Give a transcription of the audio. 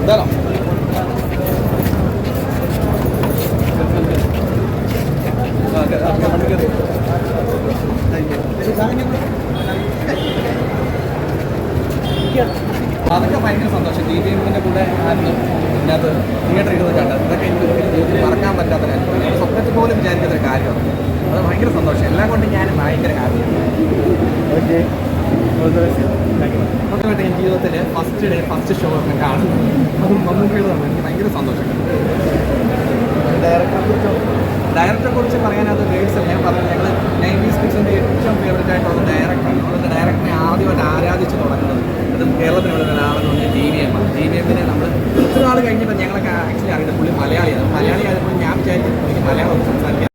എന്താണോ അതൊക്കെ ഭയങ്കര സന്തോഷം. ടി വി എമ്മിന്റെ കൂടെ ആയിരുന്നു. ഇതിനകത്ത് തിയേറ്റർ ഇരുന്ന് കണ്ടത്. ഇതൊക്കെ എനിക്ക് മറക്കാൻ പറ്റാത്ത കാര്യം. സ്വപ്നത്തിൽ പോലും വിചാരിക്കുന്ന കാര്യമാണ്. അത് ഭയങ്കര സന്തോഷം. എല്ലാം കൊണ്ടും ഞാൻ ഭയങ്കര ഹാപ്പിയാണ് ഓക്കെ മൊത്തമായിട്ട് ഞാൻ ജീവിതത്തിൽ ഫസ്റ്റ് ഡേ ഫസ്റ്റ് ഷോ ഒക്കെ കാണുന്നത് അതും മമ്മൂക്കയുടെ തന്നെ എനിക്ക് ഭയങ്കര സന്തോഷം. ഡയറക്ടറെ കുറിച്ചോ പറയാനത് വേർഡ്സ് ഞാൻ പറഞ്ഞു ഞങ്ങൾ നയന്റീസ് പിക്സിന്റെ ഏറ്റവും ഫേവറേറ്റ് ആയിട്ടുള്ള ഡയറക്ടറാണ് അതുകൊണ്ട് ഡയറക്ടറിനെ ആദ്യമായിട്ട് ആരാധിച്ച് തുടങ്ങുന്നത്. അതും കേരളത്തിലുള്ള ഒരാളെന്ന് പറഞ്ഞാൽ ജി വി എം ആണ്. ടി വി എമ്മിനെ നമ്മൾ ഒത്തിരി നാൾ കഴിഞ്ഞപ്പോൾ ഞങ്ങളൊക്കെ ആക്ച്വലി അറിയുന്നത് പുള്ളി മലയാളിയാണ്. മലയാളി ആയപ്പോൾ ഞാൻ വിചാരിക്കുന്നത് പുള്ളിക്ക് മലയാളം